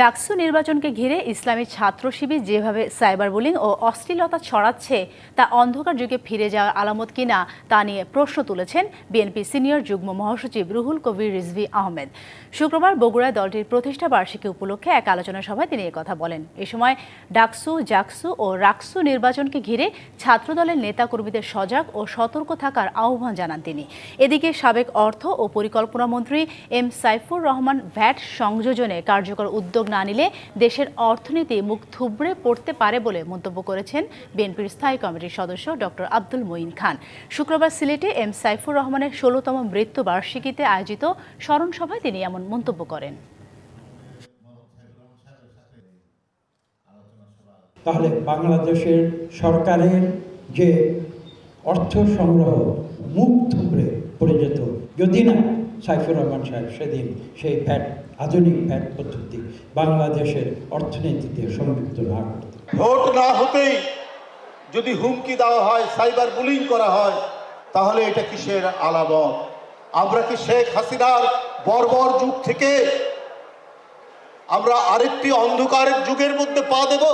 ডাকসু নির্বাচনকে ঘিরে ইসলামী ছাত্র শিবির যেভাবে সাইবার বুলিং ও অশ্লীলতা ছড়াচ্ছে, তা অন্ধকার যুগে ফিরে যাওয়ার আলামত কিনা তা নিয়ে প্রশ্ন তুলেছেন বিএনপি সিনিয়র যুগ্ম মহাসচিব রুহুল কবির রিজভি আহমেদ। শুক্রবার বগুড়ায় দলটির প্রতিষ্ঠা বার্ষিকী উপলক্ষে এক আলোচনা সভায় তিনি কথা বলেন। এ সময় ডাকসু, জাকসু ও রাকসু নির্বাচনকে ঘিরে ছাত্রদলের নেতাকর্মীদের সজাগ ও সতর্ক থাকার আহ্বান জানান তিনি। এদিকে সাবেক অর্থ ও পরিকল্পনা মন্ত্রী এম সাইফুর রহমান ভ্যাট সংযোজনে কার্যকর উদ্যোগ না নিলে দেশের অর্থনীতি মুখ থুবড়ে পড়তে পারে বলে মন্তব্য করেছেন বিএনপির স্থায়ী কমিটির সদস্য ডক্টর আব্দুল মঈন খান। শুক্রবার সিলেটে এম সাইফুর রহমানের ষোলতম মৃত্যু বার্ষিকীতে আয়োজিত স্মরণ সভায় তিনি এমন মন্তব্য করেন। তাহলে বাংলাদেশের সরকারের যে অর্থ সংগ্রহ মুখ থুবড়ে পড়ে যেত, যদি না সাইফুর রহমান সাহেব সেদিন সেই ফ্যাট, আধুনিক ভ্যাট পদ্ধতি বাংলাদেশের অর্থনীতিতে সম্পৃক্ত না করত ভোট না হতেই যদি হুমকি দেওয়া হয়, সাইবার বুলিং করা হয়, তাহলে এটা কিসের আলামত? আমরা কি শেখ হাসিনার বর্বর যুগ থেকে আমরা আরেকটি অন্ধকারের যুগের মধ্যে পা দেব?